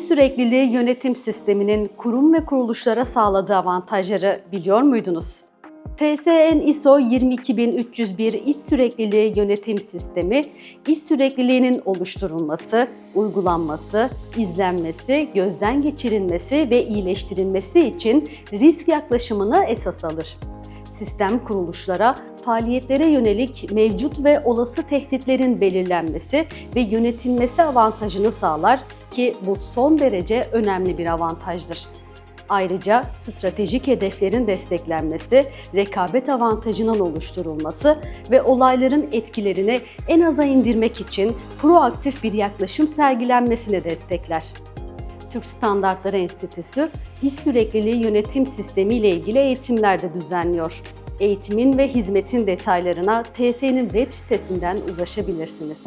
sürekliliği yönetim sisteminin kurum ve kuruluşlara sağladığı avantajları biliyor muydunuz? TSN ISO 22301 iş sürekliliği yönetim sistemi, iş sürekliliğinin oluşturulması, uygulanması, izlenmesi, gözden geçirilmesi ve iyileştirilmesi için risk yaklaşımını esas alır. Sistem kuruluşlara faaliyetlere yönelik mevcut ve olası tehditlerin belirlenmesi ve yönetilmesi avantajını sağlar ki bu son derece önemli bir avantajdır. Ayrıca stratejik hedeflerin desteklenmesi, rekabet avantajının oluşturulması ve olayların etkilerini en aza indirmek için proaktif bir yaklaşım sergilenmesini destekler. Türk Standartları Enstitüsü, iş sürekliliği yönetim sistemi ile ilgili eğitimler de düzenliyor. Eğitimin ve hizmetin detaylarına TSE'nin web sitesinden ulaşabilirsiniz.